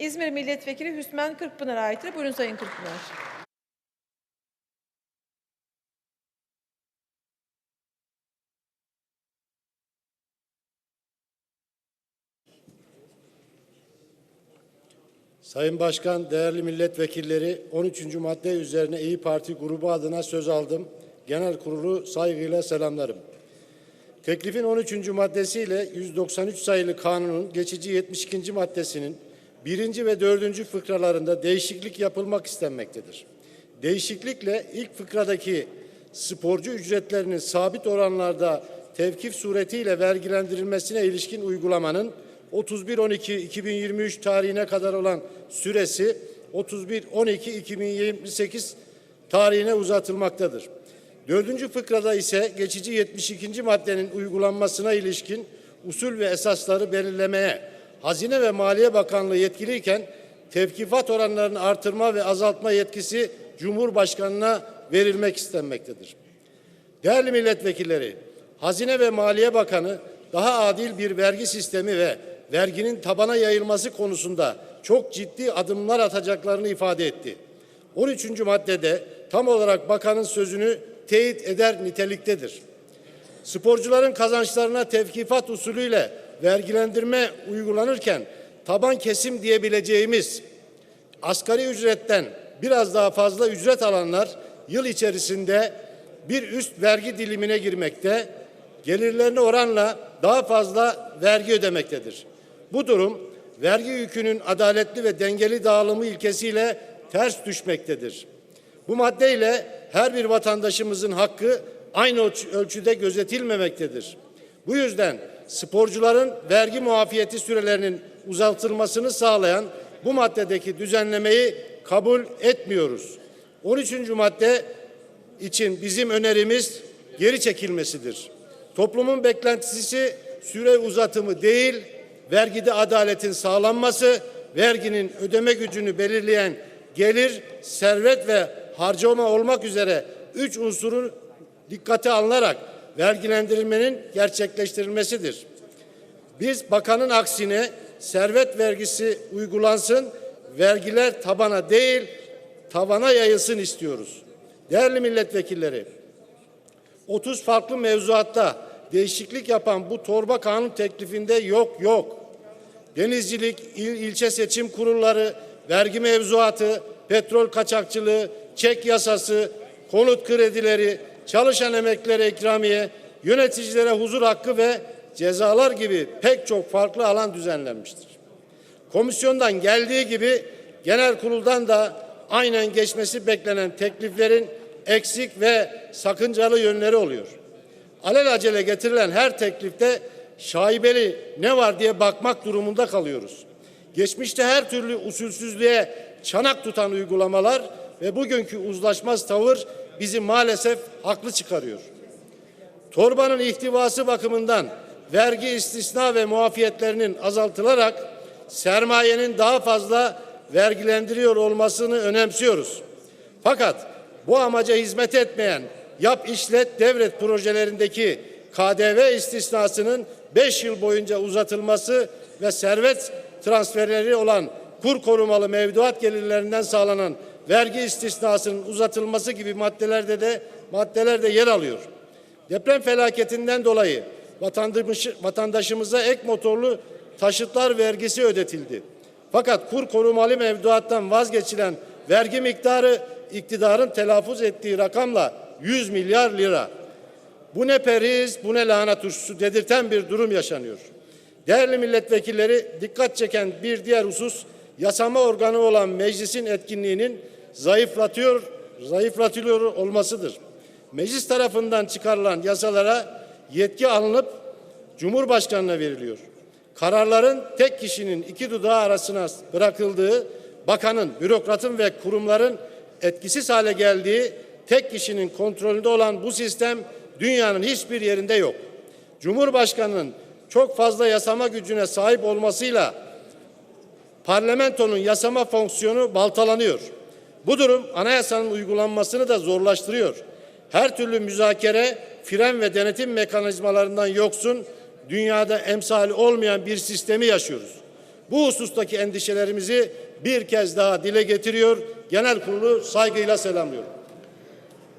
İzmir Milletvekili Hüsmen Kırkpınar'a aittir. Buyurun Sayın Kırkpınar. Sayın Başkan, değerli milletvekilleri 13. madde üzerine İyi Parti grubu adına söz aldım. Genel kurulu saygıyla selamlarım. Teklifin 13. maddesiyle 193 sayılı kanunun geçici 72. maddesinin birinci ve dördüncü fıkralarında değişiklik yapılmak istenmektedir. Değişiklikle ilk fıkradaki sporcu ücretlerinin sabit oranlarda tevkif suretiyle vergilendirilmesine ilişkin uygulamanın 31.12.2023 tarihine kadar olan süresi 31.12.2028 tarihine uzatılmaktadır. Dördüncü fıkrada ise geçici 72. maddenin uygulanmasına ilişkin usul ve esasları belirlemeye Hazine ve Maliye Bakanlığı yetkiliyken tevkifat oranlarını artırma ve azaltma yetkisi Cumhurbaşkanına verilmek istenmektedir. Değerli milletvekilleri, Hazine ve Maliye Bakanı daha adil bir vergi sistemi ve verginin tabana yayılması konusunda çok ciddi adımlar atacaklarını ifade etti. 13. maddede tam olarak bakanın sözünü teyit eder niteliktedir. Sporcuların kazançlarına tevkifat usulüyle vergilendirme uygulanırken taban kesim diyebileceğimiz asgari ücretten biraz daha fazla ücret alanlar yıl içerisinde bir üst vergi dilimine girmekte, gelirlerine oranla daha fazla vergi ödemektedir. Bu durum vergi yükünün adaletli ve dengeli dağılımı ilkesiyle ters düşmektedir. Bu maddeyle her bir vatandaşımızın hakkı aynı ölç- ölçüde gözetilmemektedir. Bu yüzden sporcuların vergi muafiyeti sürelerinin uzatılmasını sağlayan bu maddedeki düzenlemeyi kabul etmiyoruz. 13. madde için bizim önerimiz geri çekilmesidir. Toplumun beklentisi süre uzatımı değil, vergide adaletin sağlanması, verginin ödeme gücünü belirleyen gelir, servet ve harcama olmak üzere üç unsurun dikkate alınarak vergilendirilmenin gerçekleştirilmesidir. Biz bakanın aksine servet vergisi uygulansın, vergiler tabana değil tavana yayılsın istiyoruz. Değerli milletvekilleri, 30 farklı mevzuatta değişiklik yapan bu torba kanun teklifinde yok yok. Denizcilik, il, ilçe seçim kurulları, vergi mevzuatı, petrol kaçakçılığı, çek yasası, konut kredileri, çalışan emeklilere ikramiye, yöneticilere huzur hakkı ve cezalar gibi pek çok farklı alan düzenlenmiştir. Komisyondan geldiği gibi genel kuruldan da aynen geçmesi beklenen tekliflerin eksik ve sakıncalı yönleri oluyor. Alelacele getirilen her teklifte şaibeli ne var diye bakmak durumunda kalıyoruz. Geçmişte her türlü usulsüzlüğe çanak tutan uygulamalar ve bugünkü uzlaşmaz tavır bizi maalesef haklı çıkarıyor. Torbanın ihtivası bakımından vergi istisna ve muafiyetlerinin azaltılarak sermayenin daha fazla vergilendiriyor olmasını önemsiyoruz. Fakat bu amaca hizmet etmeyen yap işlet devlet projelerindeki KDV istisnasının 5 yıl boyunca uzatılması ve servet transferleri olan kur korumalı mevduat gelirlerinden sağlanan vergi istisnasının uzatılması gibi maddelerde de maddelerde yer alıyor. Deprem felaketinden dolayı vatandaş, vatandaşımıza ek motorlu taşıtlar vergisi ödetildi. Fakat kur korumalı mevduattan vazgeçilen vergi miktarı iktidarın telaffuz ettiği rakamla 100 milyar lira. Bu ne periz, bu ne lahana turşusu dedirten bir durum yaşanıyor. Değerli milletvekilleri dikkat çeken bir diğer husus yasama organı olan meclisin etkinliğinin zayıflatıyor, zayıflatılıyor olmasıdır. Meclis tarafından çıkarılan yasalara yetki alınıp Cumhurbaşkanına veriliyor. Kararların tek kişinin iki dudağı arasına bırakıldığı, bakanın, bürokratın ve kurumların etkisiz hale geldiği, tek kişinin kontrolünde olan bu sistem dünyanın hiçbir yerinde yok. Cumhurbaşkanının çok fazla yasama gücüne sahip olmasıyla parlamentonun yasama fonksiyonu baltalanıyor. Bu durum anayasanın uygulanmasını da zorlaştırıyor. Her türlü müzakere, fren ve denetim mekanizmalarından yoksun, dünyada emsali olmayan bir sistemi yaşıyoruz. Bu husustaki endişelerimizi bir kez daha dile getiriyor. Genel kurulu saygıyla selamlıyorum.